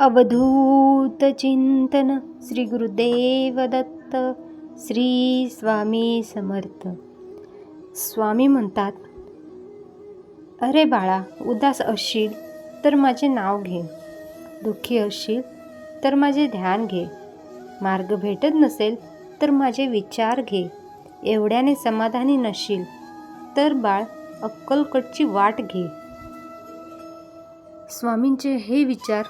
अवधूत चिंतन श्री गुरुदेव दत्त श्री स्वामी समर्थ. स्वामी म्हणतात अरे बाळा उदास असशील तर माझे नाव घे. दुःखी असशील तर माझे ध्यान घे. मार्ग भेटत नसेल तर माझे विचार घे. एवढ्याने समाधानी नसशील तर बाळ अक्कलकटची वाट घे. स्वामींचे हे विचार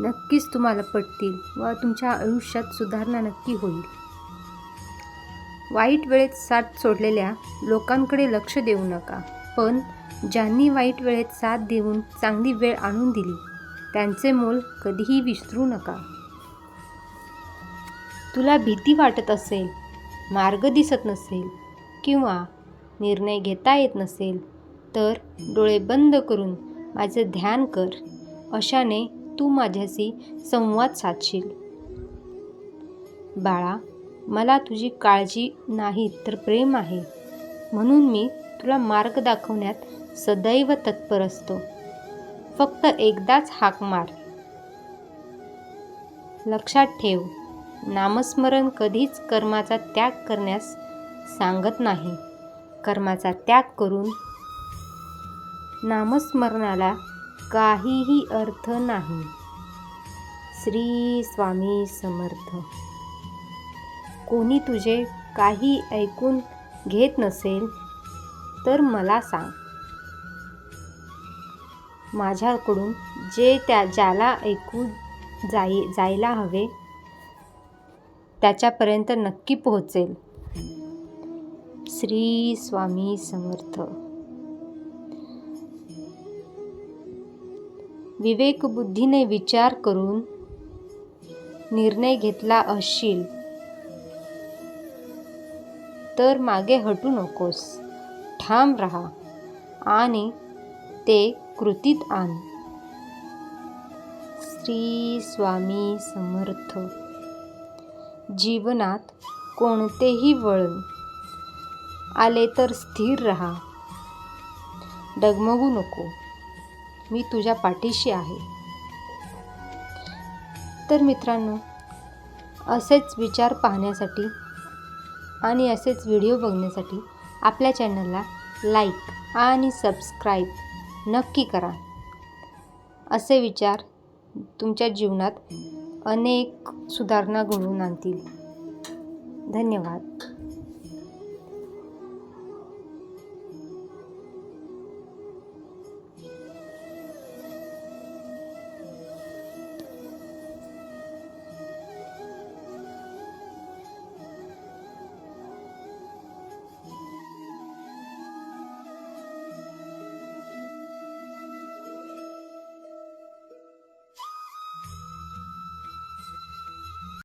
नक्कीच तुम्हाला पटतील व तुमच्या आयुष्यात सुधारणा नक्की होईल. वाईट वेळेत साथ सोडलेल्या लोकांकडे लक्ष देऊ नका पण ज्यांनी वाईट वेळेत साथ देऊन चांगली वेळ आणून दिली त्यांचे मोल कधीही विसरू नका. तुला भीती वाटत असेल मार्ग दिसत नसेल किंवा निर्णय घेता येत नसेल तर डोळे बंद करून माझं ध्यान कर. अशाने तू माझ्याशी संवाद साधशील. बाळा मला तुझी काळजी नाही तर प्रेम आहे. म्हणून मी तुला मार्ग दाखवण्यात सदैव तत्पर असतो. फक्त एकदाच हाक मार. लक्षात ठेव नामस्मरण कधीच कर्माचा त्याग करण्यास सांगत नाही. कर्माचा त्याग करून नामस्मरणाला काहीही अर्थ नाही. श्री स्वामी समर्थ. कोणी तुझे काही ऐकून घेत नसेल तर मला सांग. माझ्याकडून जे त्या ज्याला ऐकू जाई जायला हवे त्याच्यापर्यंत नक्की पोहोचेल. श्री स्वामी समर्थ. विवेकबुद्धीने विचार करून निर्णय घेतला असशील तर मागे हटू नकोस. ठाम राहा आणि ते कृतीत आण. श्री स्वामी समर्थ. जीवनात कोणतेही वळण आले तर स्थिर राहा. डगमगू नको. मी तुझ्या पाठीशी आहे. तर मित्रांनो असेच विचार पाहण्यासाठी आणि असेच व्हिडिओ बघण्यासाठी आपल्या चॅनलला लाईक आणि सबस्क्राईब नक्की करा. असे विचार तुमच्या जीवनात अनेक सुधारणा घडवून आणतील. धन्यवाद.